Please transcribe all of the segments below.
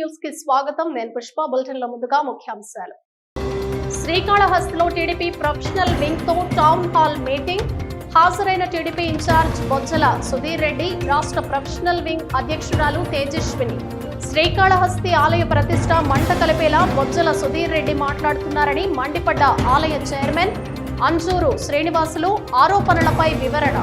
న్యూస్కి స్వాగతం. నేను పుష్ప. బులెటిన్లో ముందుగా ముఖ్యాంశాలు. శ్రీకాళహస్తిలో టీడీపీ ప్రొఫెషనల్ వింగ్తో టౌన్ హాల్ మీటింగ్. హాజరైన TDP in charge Bojjala Sudheer Reddy రాష్ట్ర ప్రొఫెషనల్ వింగ్ అధ్యక్షురాలు తేజస్విని. శ్రీకాళహస్తి ఆలయ ప్రతిష్ట మంట కలిపేలా బొజ్జల సుధీర్ రెడ్డి మాట్లాడుతున్నారని మండిపడ్డ ఆలయ చైర్మన్. అంజూరు శ్రీనివాసులు ఆరోపణలపై వివరణ.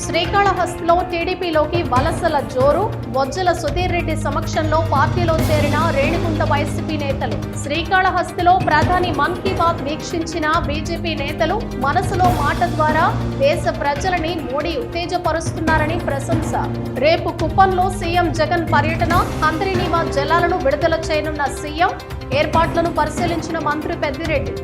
శ్రీకాళహస్తిలో టీడీపీలోకి వలసల జోరు బొజ్జల సుధీర్ రెడ్డి సమక్షంలో పార్టీలో చేరిన రేణిగుంట వైసీపీ నేతలు. శ్రీకాళహస్తిలో ప్రధాని మన్ కీ బాత్ వీక్షించిన బీజేపీ నేతలు మనసులో మాట ద్వారా దేశ ప్రజలని మోడీ ఉత్తేజపరుస్తున్నారని ప్రశంస. రేపు కుప్పంలో సీఎం జగన్ పర్యటన హంద్రీనీవా జలాలను విడుదల చేయనున్న సీఎం ఏర్పాట్లను పరిశీలించిన మంత్రి పెద్దిరెడ్డి.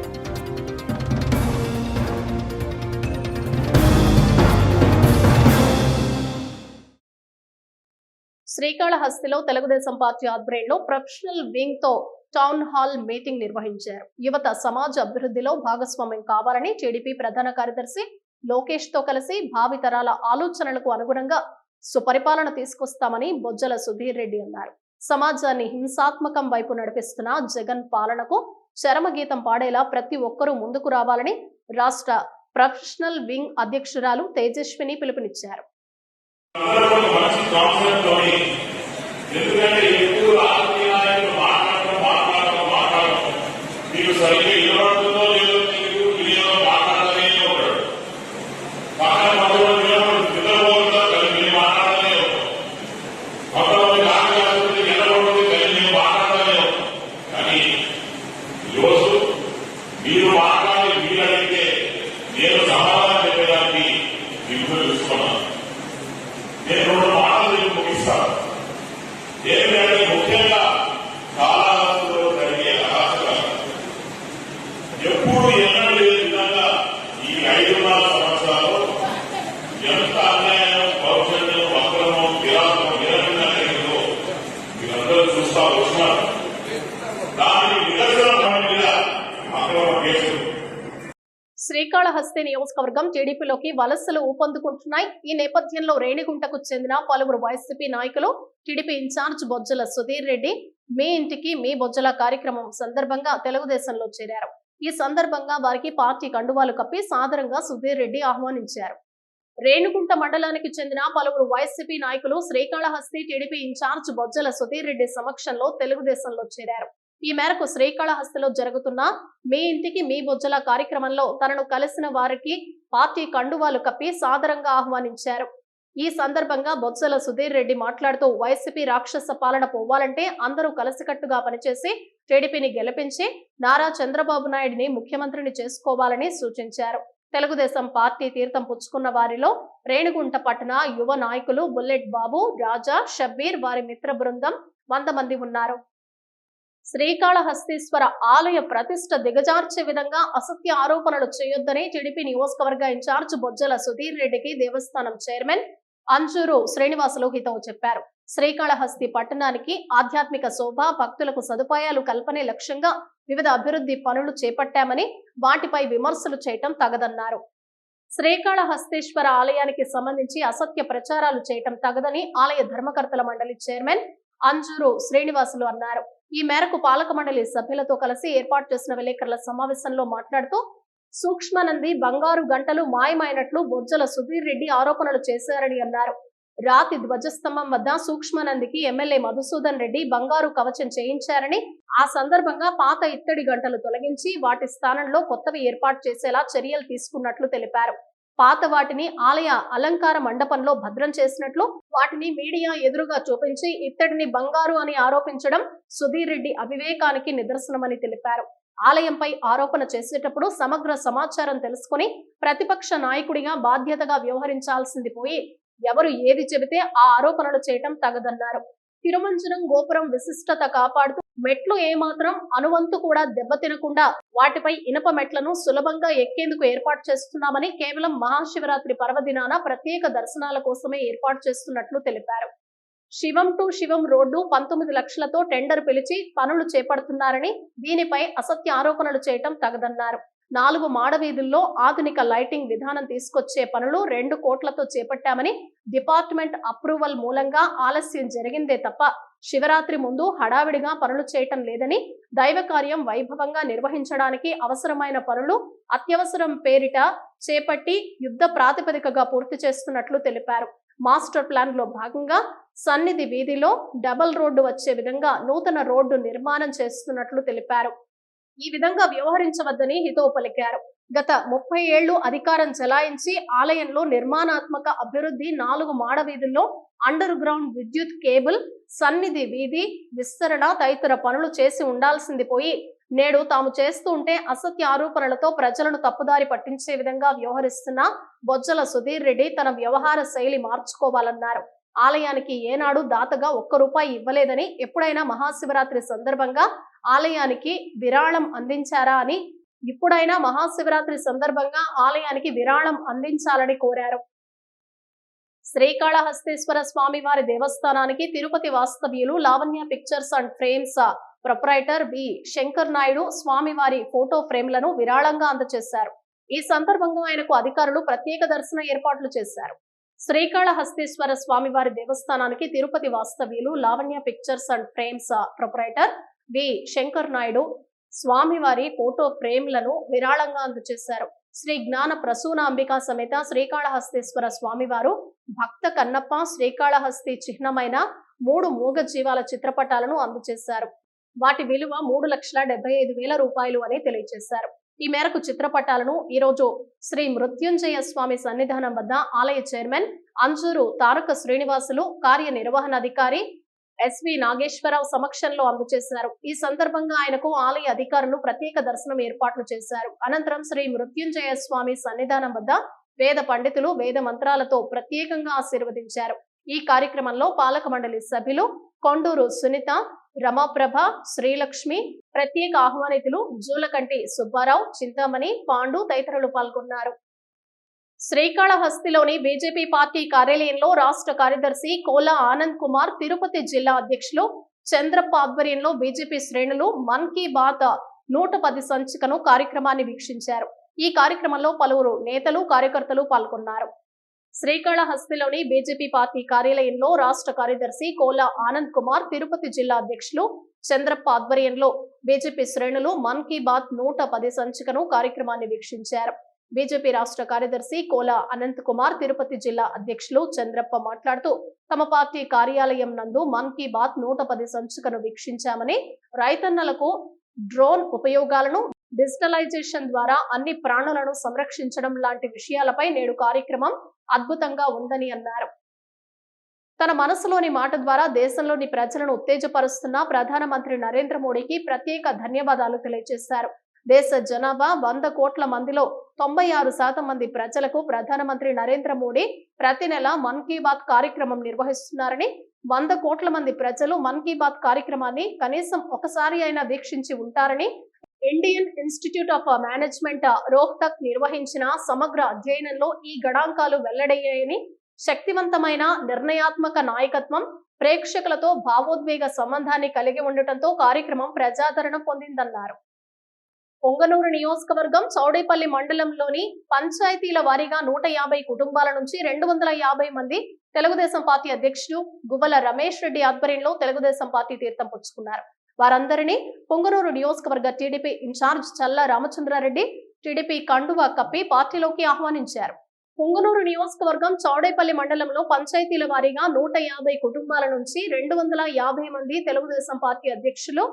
శ్రీకాళహస్తిలో తెలుగుదేశం పార్టీ ఆధ్వర్యంలో ప్రొఫెషనల్ వింగ్తో టౌన్ హాల్ మీటింగ్ నిర్వహించారు. యువత సమాజ అభివృద్ధిలో భాగస్వామ్యం కావాలని టీడీపీ ప్రధాన కార్యదర్శి లోకేష్తో కలిసి భావితరాల ఆలోచనలకు అనుగుణంగా సుపరిపాలన తీసుకొస్తామని బొజ్జల సుధీర్ రెడ్డి అన్నారు. సమాజాన్ని హింసాత్మకం వైపు నడిపిస్తున్న జగన్ పాలనకు చరమగీతం పాడేలా ప్రతి ఒక్కరూ ముందుకు రావాలని రాష్ట్ర ప్రొఫెషనల్ వింగ్ అధ్యక్షురాలు తేజస్విని పిలుపునిచ్చారు. ఎందుకంటే ఎక్కువ రాజకీయ నాయకులు మాట్లాడటం మాట్లాడటం మాట్లాడటం మీరు సరిగ్గా ఇవ్వడం నియోజకవర్గం టీడీపీలోకి వలసలు ఊపందుకుంటున్నాయి. ఈ నేపథ్యంలో రేణిగుంటకు చెందిన పలువురు వైసీపీ నాయకులు TDP in charge Bojjala Sudheer Reddy మీ ఇంటికి మీ బొజ్జల కార్యక్రమం సందర్భంగా తెలుగుదేశంలో చేరారు. ఈ సందర్భంగా వారికి పార్టీ కండువాలు కప్పి సాదరంగా సుధీర్ రెడ్డి ఆహ్వానించారు. రేణుగుంట మండలానికి చెందిన పలువురు వైసీపీ నాయకులు Srikalahasti TDP in charge Bojjala Sudheer Reddy సమక్షంలో తెలుగుదేశంలో చేరారు. ఈ మేరకు శ్రీకాళహస్తిలో జరుగుతున్న మీ ఇంటికి మీ బొజ్జల కార్యక్రమంలో తనను కలిసిన వారికి పార్టీ కండువాలు కప్పి సాదరంగా ఆహ్వానించారు. ఈ సందర్భంగా బొత్సల సుధీర్ రెడ్డి మాట్లాడుతూ వైసీపీ రాక్షస పాలన పోవాలంటే అందరూ కలిసికట్టుగా పనిచేసి టీడీపీని గెలిపించి నారా చంద్రబాబు నాయుడిని ముఖ్యమంత్రిని చేసుకోవాలని సూచించారు. తెలుగుదేశం పార్టీ తీర్థం పుచ్చుకున్న వారిలో రేణుగుంట పట్టణ యువ నాయకులు బుల్లెట్ బాబు రాజా షబ్బీర్ వారి మిత్ర బృందం వంద మంది ఉన్నారు. శ్రీకాళహస్తీశ్వర ఆలయ ప్రతిష్ట దిగజార్చే విధంగా అసత్య ఆరోపణలు చేయొద్దని టీడీపీ నియోజకవర్గ ఇన్ఛార్జ్ బొజ్జల సుధీర్ రెడ్డికి దేవస్థానం చైర్మన్ అంజూరు శ్రీనివాసులు హితవు చెప్పారు. శ్రీకాళహస్తి పట్టణానికి ఆధ్యాత్మిక శోభ భక్తులకు సదుపాయాలు కల్పనే లక్ష్యంగా వివిధ అభివృద్ధి పనులు చేపట్టామని వాటిపై విమర్శలు చేయటం తగదన్నారు. శ్రీకాళహస్తీశ్వర ఆలయానికి సంబంధించి అసత్య ప్రచారాలు చేయటం తగదని ఆలయ ధర్మకర్తల మండలి చైర్మన్ అంజూరు శ్రీనివాసులు అన్నారు. ఈ మేరకు పాలక మండలి సభ్యులతో కలిసి ఏర్పాటు చేసిన విలేకరుల సమావేశంలో మాట్లాడుతూ సూక్ష్మనంది బంగారు గంటలు మాయమైనట్లు బొజ్జల సుధీర్ రెడ్డి ఆరోపణలు చేశారని అన్నారు. రాతి ధ్వజస్తంభం వద్ద సూక్ష్మనందికి ఎమ్మెల్యే మధుసూదన్ రెడ్డి బంగారు కవచం చేయించారని ఆ సందర్భంగా పాత ఇత్తడి గంటలు తొలగించి వాటి స్థానంలో కొత్తవి ఏర్పాటు చేసేలా చర్యలు తీసుకున్నట్లు తెలిపారు. పాత వాటిని ఆలయ అలంకార మండపంలో భద్రం చేసినట్లు వాటిని మీడియా ఎదురుగా చూపించి ఇత్తడిని బంగారు అని ఆరోపించడం సుధీర్ రెడ్డి అవివేకానికి నిదర్శనమని తెలిపారు. ఆలయంపై ఆరోపణ చేసేటప్పుడు సమగ్ర సమాచారం తెలుసుకుని ప్రతిపక్ష నాయకుడిగా బాధ్యతగా వ్యవహరించాల్సింది పోయి ఎవరు ఏది చెబితే ఆ ఆరోపణలు చేయటం తగదన్నారు. తిరుమంజనం గోపురం విశిష్టత కాపాడుతూ మెట్లు ఏమాత్రం అనువంతు కూడా దెబ్బతినకుండా వాటిపై ఇనప మెట్లను సులభంగా ఎక్కేందుకు ఏర్పాటు చేస్తున్నామని కేవలం మహాశివరాత్రి పర్వదినాన ప్రత్యేక దర్శనాల కోసమే ఏర్పాటు చేస్తున్నట్లు తెలిపారు. శివం టు శివం రోడ్డు పంతొమ్మిది లక్షలతో టెండర్ పిలిచి పనులు చేపడుతున్నారని దీనిపై అసత్య ఆరోపణలు చేయటం తగదన్నారు. నాలుగు మాడవీధుల్లో ఆధునిక లైటింగ్ విధానం తీసుకొచ్చే పనులు రెండు కోట్లతో చేపట్టామని డిపార్ట్మెంట్ అప్రూవల్ మూలంగా ఆలస్యం జరిగిందే తప్ప శివరాత్రి ముందు హడావిడిగా పనులు చేయటం లేదని దైవ కార్యం వైభవంగా నిర్వహించడానికి అవసరమైన పనులు అత్యవసరం పేరిట చేపట్టి యుద్ధ ప్రాతిపదికగా పూర్తి చేస్తున్నట్లు తెలిపారు. మాస్టర్ ప్లాన్లో భాగంగా సన్నిధి వీధిలో డబల్ రోడ్డు వచ్చే విధంగా నూతన రోడ్డు నిర్మాణం చేస్తున్నట్లు తెలిపారు. ఈ విధంగా వ్యవహరించవద్దని హితవు పలికారు గత ముప్పై ఏళ్ళు అధికారం చెలాయించి ఆలయంలో నిర్మాణాత్మక అభివృద్ధి నాలుగు మాడ వీధుల్లో అండర్ గ్రౌండ్ విద్యుత్ కేబుల్ సన్నిధి వీధి విస్తరణ తదితర పనులు చేసి ఉండాల్సింది పోయి నేడు తాము చేస్తూ ఉంటే అసత్య ఆరోపణలతో ప్రజలను తప్పుదారి పట్టించే విధంగా వ్యవహరిస్తున్న బొజ్జల సుధీర్ రెడ్డి తన వ్యవహార శైలి మార్చుకోవాలన్నారు. ఆలయానికి ఏనాడు దాతగా ఒక్క రూపాయి ఇవ్వలేదని ఎప్పుడైనా మహాశివరాత్రి సందర్భంగా ఆలయానికి విరాళం అందించారా అని ఇప్పుడైనా మహాశివరాత్రి సందర్భంగా ఆలయానికి విరాళం అందించాలని కోరారు. శ్రీకాళహస్తేశ్వర స్వామి వారి దేవస్థానానికి తిరుపతి వాస్తవ్యులు Lavanya pictures and frames proprietor B. Shankar Naidu స్వామివారి ఫోటో ఫ్రేమ్లను విరాళంగా అందజేశారు ఈ సందర్భంగా ఆయనకు అధికారులు ప్రత్యేక దర్శన ఏర్పాట్లు చేశారు. శ్రీకాళహస్తేశ్వర స్వామివారి దేవస్థానానికి తిరుపతి వాస్తవ్యులు Lavanya pictures and frames proprietor V. Shankar Naidu స్వామివారి ఫోటో ఫ్రేమ్లను విరాళంగా అందజేశారు. శ్రీ జ్ఞాన ప్రసూనాంబిక సమేత శ్రీకాళహస్తేశ్వర స్వామివారు భక్త కన్నప్ప శ్రీకాళహస్తి చిహ్నమైన మూడు మూగ జీవాల చిత్రపటాలను అందజేశారు. వాటి విలువ మూడు లక్షల డెబ్బై ఐదు వేల రూపాయలు అని తెలియజేశారు. ఈ మేరకు చిత్రపటాలను ఈ రోజు శ్రీ మృత్యుంజయ స్వామి సన్నిధానం వద్ద ఆలయ చైర్మన్ అంజూరు తారక శ్రీనివాసులు కార్యనిర్వహణాధికారి ఎస్వి నాగేశ్వరరావు సమక్షంలో అందజేశారు ఈ సందర్భంగా ఆయనకు ఆలయ అధికారులు ప్రత్యేక దర్శనం ఏర్పాట్లు చేశారు. అనంతరం శ్రీ మృత్యుంజయ స్వామి సన్నిధానం వద్ద వేద పండితులు వేద మంత్రాలతో ప్రత్యేకంగా ఆశీర్వదించారు. ఈ కార్యక్రమంలో పాలక మండలి సభ్యులు కొండూరు సునీత రమాప్రభ శ్రీలక్ష్మి ప్రత్యేక ఆహ్వానితులు జూలకంటి సుబ్బారావు చింతామణి పాండు తదితరులు పాల్గొన్నారు. శ్రీకాళహస్తిలోని బీజేపీ పార్టీ కార్యాలయంలో రాష్ట్ర కార్యదర్శి కోలా ఆనంద్ కుమార్ తిరుపతి జిల్లా అధ్యక్షులు చంద్రప్ప ఆధ్వర్యంలో బీజేపీ శ్రేణులు మన్ కీ బాత్ నూట పది సంచికను కార్యక్రమాన్ని వీక్షించారు. ఈ కార్యక్రమంలో పలువురు నేతలు కార్యకర్తలు పాల్గొన్నారు. శ్రీకాళహస్తిలోని బీజేపీ పార్టీ కార్యాలయంలో రాష్ట్ర కార్యదర్శి కోలా ఆనంద్ కుమార్ తిరుపతి జిల్లా అధ్యక్షులు చంద్రప్ప ఆధ్వర్యంలో బీజేపీ శ్రేణులు మన్ కీ బాత్ నూట పది సంచికను కార్యక్రమాన్ని వీక్షించారు. బీజేపీ రాష్ట్ర కార్యదర్శి కోలా అనంత్ కుమార్ తిరుపతి జిల్లా అధ్యక్షులు చంద్రప్ప మాట్లాడుతూ తమ పార్టీ కార్యాలయం నందు మన్ కీ బాత్ నూట పది సంచికను వీక్షించామని రైతన్నలకు డ్రోన్ ఉపయోగాలను డిజిటలైజేషన్ ద్వారా అన్ని ప్రాణులను సంరక్షించడం లాంటి విషయాలపై నేడు కార్యక్రమం అద్భుతంగా ఉందని అన్నారు. తన మనసులోని మాట ద్వారా దేశంలోని ప్రజలను ఉత్తేజపరుస్తున్న ప్రధానమంత్రి నరేంద్ర మోడీకి ప్రత్యేక ధన్యవాదాలు తెలియజేశారు. దేశ జనాభా వంద కోట్ల మందిలో తొంభై ఆరు శాతం మంది ప్రజలకు ప్రధానమంత్రి నరేంద్ర మోడీ ప్రతి నెల మన్ కీ బాత్ కార్యక్రమం నిర్వహిస్తున్నారని వంద కోట్ల మంది ప్రజలు మన్ కీ బాత్ కార్యక్రమాన్ని కనీసం ఒకసారి అయినా వీక్షించి ఉంటారని Indian institute of management Rohtak నిర్వహించిన సమగ్ర అధ్యయనంలో ఈ గణాంకాలు వెల్లడయ్యాయని శక్తివంతమైన నిర్ణయాత్మక నాయకత్వం ప్రేక్షకులతో భావోద్వేగ సంబంధాన్ని కలిగి ఉండటంతో కార్యక్రమం ప్రజాదరణ పొందిందన్నారు. పొంగనూరు నియోజకవర్గం చౌడేపల్లి మండలంలోని పంచాయతీల వారీగా నూట యాభై కుటుంబాల నుంచి రెండు వందల యాభై మంది తెలుగుదేశం పార్టీ అధ్యక్షుడు గువ్వల రమేష్ రెడ్డి ఆధ్వర్యంలో తెలుగుదేశం పార్టీ తీర్థం పుచ్చుకున్నారు. వారందరినీ పొంగనూరు నియోజకవర్గ టీడీపీ ఇన్ఛార్జ్ చల్ల రామచంద్రారెడ్డి టీడీపీ కండువా కప్పి పార్టీలోకి ఆహ్వానించారు. పొంగనూరు నియోజకవర్గం చౌడేపల్లి మండలంలో పంచాయతీల వారీగా నూట యాభై కుటుంబాల నుంచి రెండు వందల యాభై మంది తెలుగుదేశం పార్టీ అధ్యక్షులు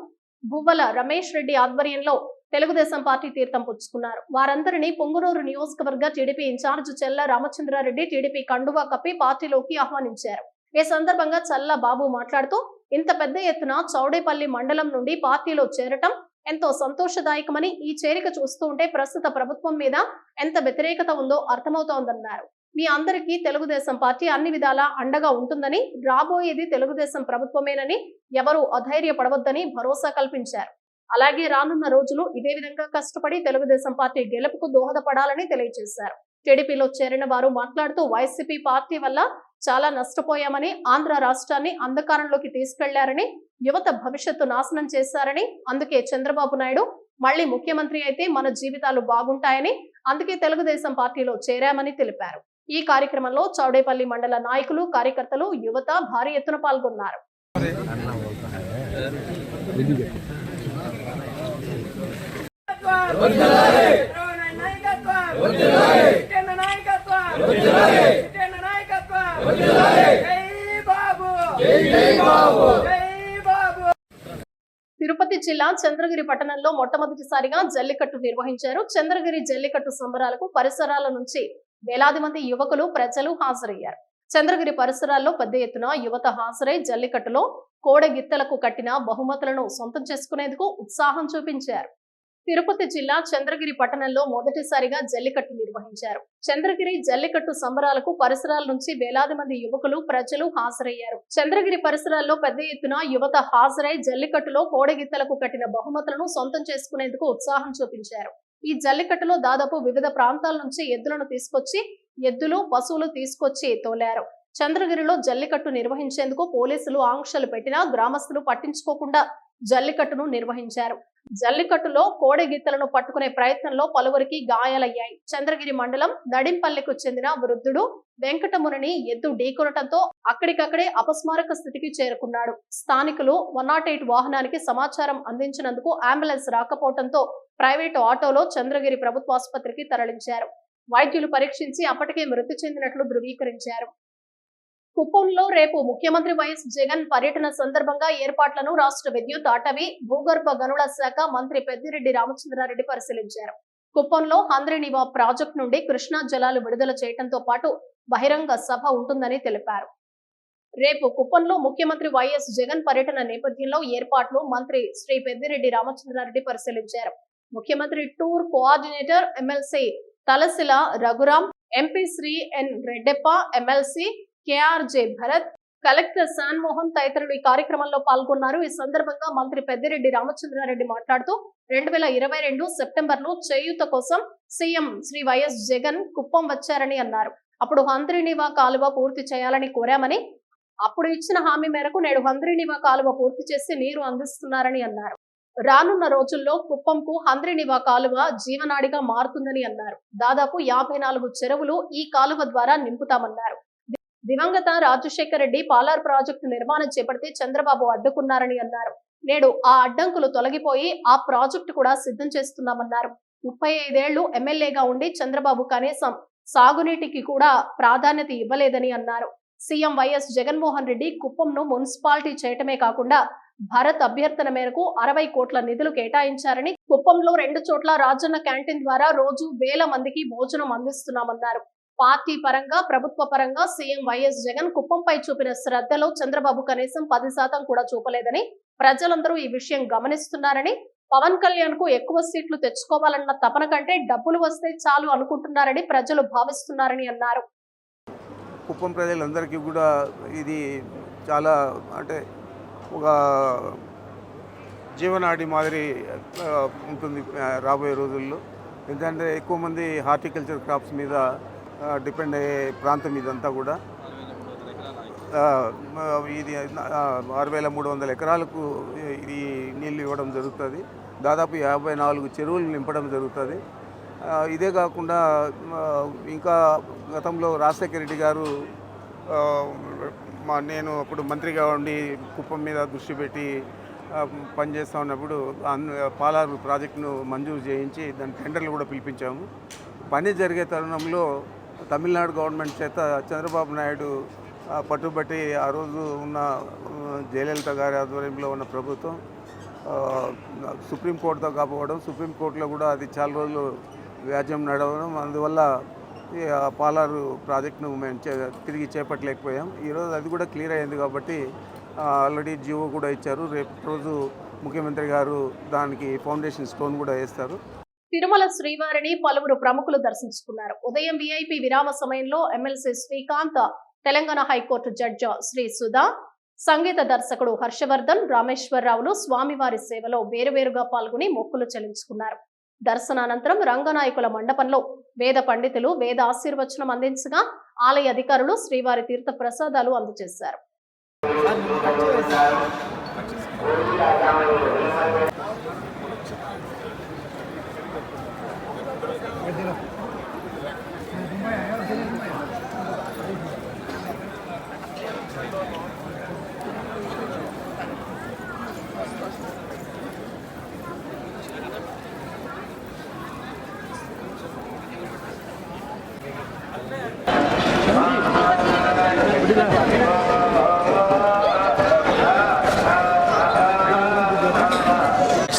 గువ్వల రమేష్ రెడ్డి ఆధ్వర్యంలో తెలుగుదేశం పార్టీ తీర్థం పుచ్చుకున్నారు. వారందరినీ పొంగునూరు నియోజకవర్గ టీడీపీ ఇన్ఛార్జ్ చెల్ల రామచంద్రారెడ్డి టీడీపీ కండువా కప్పి పార్టీలోకి ఆహ్వానించారు. ఈ సందర్భంగా చల్ల బాబు మాట్లాడుతూ ఇంత పెద్ద ఎత్తున చౌడేపల్లి మండలం నుండి పార్టీలో చేరటం ఎంతో సంతోషదాయకమని ఈ చేరిక చూస్తూ ఉంటే ప్రస్తుత ప్రభుత్వం మీద ఎంత వ్యతిరేకత ఉందో అర్థమవుతోందన్నారు. మీ అందరికీ తెలుగుదేశం పార్టీ అన్ని విధాలా అండగా ఉంటుందని రాబోయేది తెలుగుదేశం ప్రభుత్వమేనని ఎవరూ అధైర్యపడవద్దని భరోసా కల్పించారు. అలాగే రానున్న రోజులు ఇదే విధంగా కష్టపడి తెలుగుదేశం పార్టీ గెలుపుకు దోహదపడాలని తెలియజేశారు. టీడీపీలో చేరిన వారు మాట్లాడుతూ వైసీపీ పార్టీ వల్ల చాలా నష్టపోయామని ఆంధ్ర రాష్ట్రాన్ని అంధకారంలోకి తీసుకెళ్ళారని యువత భవిష్యత్తు నాశనం చేశారని అందుకే చంద్రబాబు నాయుడు మళ్ళీ ముఖ్యమంత్రి అయితే మన జీవితాలు బాగుంటాయని అందుకే తెలుగుదేశం పార్టీలో చేరామని తెలిపారు. ఈ కార్యక్రమంలో చౌడేపల్లి మండల నాయకులు కార్యకర్తలు యువత భారీ ఎత్తున పాల్గొన్నారు. తిరుపతి జిల్లా చంద్రగిరి పట్టణంలో మొట్టమొదటిసారిగా జల్లికట్టు నిర్వహించారు. చంద్రగిరి జల్లికట్టు సంబరాలకు పరిసరాల నుంచి వేలాది మంది యువకులు ప్రజలు హాజరయ్యారు. చంద్రగిరి పరిసరాల్లో పెద్ద ఎత్తున యువత హాజరై జల్లికట్టులో కోడెగిత్తలకు కట్టిన బహుమతులను సొంతం చేసుకునేందుకు ఉత్సాహం చూపించారు. తిరుపతి జిల్లా చంద్రగిరి పట్టణంలో మొదటిసారిగా జల్లికట్టు నిర్వహించారు. చంద్రగిరి జల్లికట్టు సంబరాలకు పరిసరాల నుంచి వేలాది మంది యువకులు ప్రజలు హాజరయ్యారు. చంద్రగిరి పరిసరాల్లో పెద్ద ఎత్తున యువత హాజరై జల్లికట్టులో కోడెగిత్తలకు కట్టిన బహుమతులను సొంతం చేసుకునేందుకు ఉత్సాహం చూపించారు. ఈ జల్లికట్టులో దాదాపు వివిధ ప్రాంతాల నుంచి ఎద్దులను తీసుకొచ్చి ఎద్దులు పశువులు తీసుకొచ్చి తోలారు. చంద్రగిరిలో జల్లికట్టు నిర్వహించేందుకు పోలీసులు ఆంక్షలు పెట్టినా గ్రామస్తులు పట్టించుకోకుండా జల్లికట్టును నిర్వహించారు. జల్లికట్టులో కోడెగిత్తలను పట్టుకునే ప్రయత్నంలో పలువురికి గాయాలయ్యాయి. చంద్రగిరి మండలం నడింపల్లికు చెందిన వృద్ధుడు వెంకటమునిని ఎద్దు ఢీకొనటంతో అక్కడికక్కడే అపస్మారక స్థితికి చేరుకున్నాడు. స్థానికులు వన్ నాట్ ఎయిట్ వాహనానికి సమాచారం అందించినందుకు అంబులెన్స్ రాకపోవడంతో ప్రైవేటు ఆటోలో చంద్రగిరి ప్రభుత్వాసుపత్రికి తరలించారు. వైద్యులు పరీక్షించి అప్పటికే మృతి చెందినట్లు ధృవీకరించారు. కుప్పంలో రేపు ముఖ్యమంత్రి వైఎస్ జగన్ పర్యటన సందర్భంగా ఏర్పాట్లను రాష్ట్ర విద్యుత్ అటవీ భూగర్భ గనుల శాఖ మంత్రి పెద్దిరెడ్డి రామచంద్రారెడ్డి పరిశీలించారు. కుప్పంలో హంద్రినివా ప్రాజెక్టు నుండి కృష్ణా జలాలు విడుదల చేయడంతో పాటు బహిరంగ సభ ఉంటుందని తెలిపారు. రేపు కుప్పంలో ముఖ్యమంత్రి వైఎస్ జగన్ పర్యటన నేపథ్యంలో ఏర్పాట్లు మంత్రి శ్రీ పెద్దిరెడ్డి రామచంద్రారెడ్డి పరిశీలించారు. ముఖ్యమంత్రి tour coordinator MLC Talasila Raghuram MP Shri N Reddeppa MLC KRJ Bharat collector Shan Mohan తదితరులు ఈ కార్యక్రమంలో పాల్గొన్నారు. ఈ సందర్భంగా మంత్రి పెద్దిరెడ్డి రామచంద్రారెడ్డి మాట్లాడుతూ రెండు వేల ఇరవై రెండు సెప్టెంబర్లో చేయూత కోసం సీఎం శ్రీ వైఎస్ జగన్ కుప్పం వచ్చారని అన్నారు. అప్పుడు హంద్రినివా కాలువ పూర్తి చేయాలని కోరామని అప్పుడు ఇచ్చిన హామీ మేరకు నేడు హంద్రినివా కాలువ పూర్తి చేసి నీరు అందిస్తున్నారని అన్నారు. రానున్న రోజుల్లో కుప్పంకు హంద్రినివా కాలువ జీవనాడిగా మారుతుందని అన్నారు. దాదాపు యాభై నాలుగు చెరువులు ఈ కాలువ ద్వారా నింపుతామన్నారు. దివంగత రాజశేఖర రెడ్డి పాలార్ ప్రాజెక్టు నిర్మాణం చేపడితే చంద్రబాబు అడ్డుకున్నారని అన్నారు. నేడు ఆ అడ్డంకులు తొలగిపోయి ఆ ప్రాజెక్టు కూడా సిద్ధం చేస్తున్నామన్నారు. ముప్పై ఐదేళ్ళు ఎమ్మెల్యేగా ఉండి చంద్రబాబు కనీసం సాగునీటికి కూడా ప్రాధాన్యత ఇవ్వలేదని అన్నారు. సీఎం వైఎస్ జగన్మోహన్ రెడ్డి కుప్పంను మున్సిపాలిటీ చేయటమే కాకుండా భారత్ అభ్యర్థన మేరకు అరవై కోట్ల నిధులు కేటాయించారని కుప్పంలో రెండు చోట్ల రాజన్న క్యాంటీన్ ద్వారా రోజు వేల మందికి భోజనం అందిస్తున్నామన్నారు. పార్టీ పరంగా ప్రభుత్వ పరంగా సీఎం వైఎస్ జగన్ కుప్పంపై చూపిన శ్రద్ధలో చంద్రబాబు కనీసం పది శాతం కూడా చూపలేదని ప్రజలందరూ ఈ విషయం గమనిస్తున్నారని పవన్ కళ్యాణ్కు ఎక్కువ సీట్లు తెచ్చుకోవాలన్న తపన కంటే డబ్బులు వస్తే చాలు అనుకుంటున్నారని ప్రజలు భావిస్తున్నారని అన్నారు. కుప్పం ప్రజలందరికీ కూడా ఇది చాలా అంటే ఒక జీవనాడి మాదిరి ఉంటుంది రాబోయే రోజుల్లో. ఎందుకంటే ఎక్కువ మంది హార్టికల్చర్ క్రాప్స్ మీద డిపెండ్ అయ్యే ప్రాంతం ఇదంతా కూడా. ఇది ఆరు వేల మూడు వందల ఎకరాలకు ఇది నీళ్ళు ఇవ్వడం జరుగుతుంది. దాదాపు యాభై నాలుగు చెరువులు నింపడం జరుగుతుంది. ఇదే కాకుండా ఇంకా గతంలో రాజశేఖర రెడ్డి గారు మా నేను అప్పుడు మంత్రిగా ఉండి కుప్పం మీద దృష్టి పెట్టి పనిచేస్తూ ఉన్నప్పుడు అన్- పాలారు ప్రాజెక్టును మంజూరు చేయించి దాని టెండర్లు కూడా పిలిపించాము. పని జరిగే తరుణంలో తమిళనాడు గవర్నమెంట్ చేత చంద్రబాబు నాయుడు పట్టుబట్టి ఆ రోజు ఉన్న జయలలిత గారి ఆధ్వర్యంలో ఉన్న ప్రభుత్వం సుప్రీంకోర్టుతో కాకపోవడం సుప్రీంకోర్టులో కూడా అది చాలా రోజులు వ్యాజ్యం నడవడం అందువల్ల ఈ పాలారు ప్రాజెక్టును మేము చే- తిరిగి చేపట్టలేకపోయాం. ఈరోజు అది కూడా క్లియర్ అయింది కాబట్టి ఆల్రెడీ జీవో కూడా ఇచ్చారు. రేపు రోజు ముఖ్యమంత్రి గారు దానికి ఫౌండేషన్ స్టోన్ కూడా వేస్తారు. తిరుమల శ్రీవారిని పలువురు ప్రముఖులు దర్శించుకున్నారు. ఉదయం విఐపి విరామ సమయంలో MLC Srikanth Telangana high court judge Shri Sudha సంగీత దర్శకుడు హర్షవర్ధన్ రామేశ్వరరావులు స్వామివారి సేవలో వేరువేరుగా పాల్గొని మొక్కులు చెల్లించుకున్నారు. దర్శనానంతరం రంగనాయకుల మండపంలో వేద పండితులు వేద ఆశీర్వచనం అందించగా ఆలయ అధికారులు శ్రీవారి తీర్థ ప్రసాదాలు అందజేశారు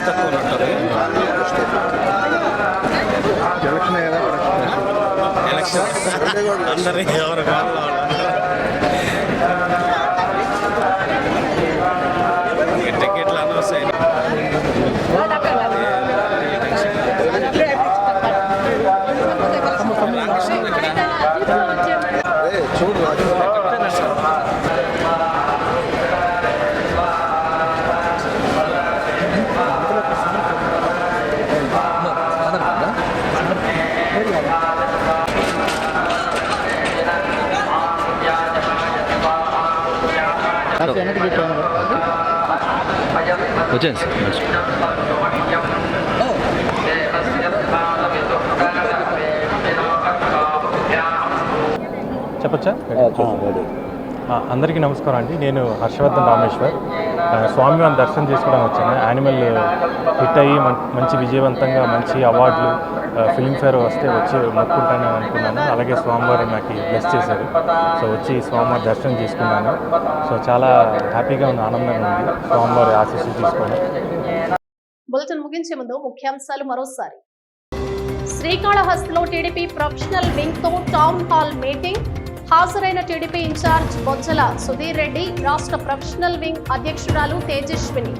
తక్కువ ఉంటుంది ఎలక్షన్ అందరి ఎవరు కావాలి టికెట్లు అనౌన్స్ అయినా వచ్చాను సార్ చెప్పచ్చా? అందరికీ నమస్కారం అండి. నేను హర్షవర్ధన్ రామేశ్వర్. స్వామివారిని దర్శనం చేసుకోవడం వచ్చాను యానిమల్ హిట్ అయ్యి మం- మంచి విజయవంతంగా మంచి అవార్డులు ఫిల్మ్ఫేర్ వస్తే వచ్చి మొక్కుంటానని అనుకున్నాను. అలాగే స్వామివారు నాకు బ్లెస్ చేశారు. సో వచ్చి స్వామివారి దర్శనం చేసుకున్నాను. సో చాలా హ్యాపీగా ఉంది ఆనందంగా ఉంది. స్వామివారి ఆశీస్సులు తీసుకొని బులెటిన్ ముగించే ముందు ముఖ్యాంశాలు మరోసారి. శ్రీకాళహస్తిలో టీడీపీ ప్రొఫెషనల్ వింగ్తో టౌన్ హాల్ మీటింగ్ హాజరైన TDP in charge Bojjala Sudheer Reddy రాష్ట్ర ప్రొఫెషనల్ వింగ్ అధ్యక్షురాలు తేజస్విని.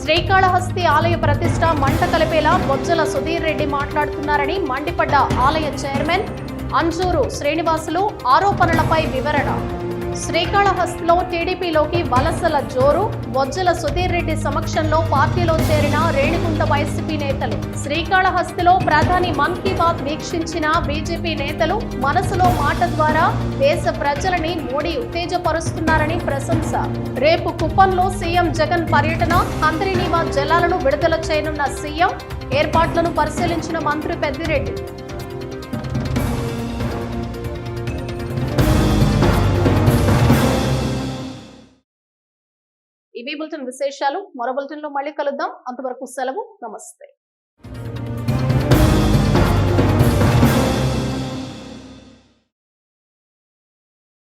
శ్రీకాళహస్తి ఆలయ ప్రతిష్ట మంట కలిపేలా బొజ్జల సుధీర్ రెడ్డి మాట్లాడుతున్నారని మండిపడ్డ ఆలయ చైర్మన్ అంజూరు శ్రీనివాసులు ఆరోపణలపై వివరణ. శ్రీకాళహస్తిలో టీడీపీలోకి వలసల జోరు. బొజ్జల సుధీర్ రెడ్డి సమక్షంలో పార్టీలో చేరిన రేణిగుంట వైసీపీ నేతలు. శ్రీకాళహస్తిలో ప్రధాని మన్ కీ బాత్ వీక్షించిన బీజేపీ నేతలు మనసులో మాట ద్వారా దేశ ప్రజలని మోడీ ఉత్తేజపరుస్తున్నారని ప్రశంస. రేపు కుప్పంలో సీఎం జగన్ పర్యటన. హంద్రీనీవా జలాలను విడుదల చేయనున్న సీఎం. ఏర్పాట్లను పరిశీలించిన మంత్రి పెద్దిరెడ్డి. ఇవి బులెటిన్ విశేషాలు. మరో బులెటిన్లో మళ్ళీ కలుద్దాం. అంతవరకు సెలవు. నమస్తే.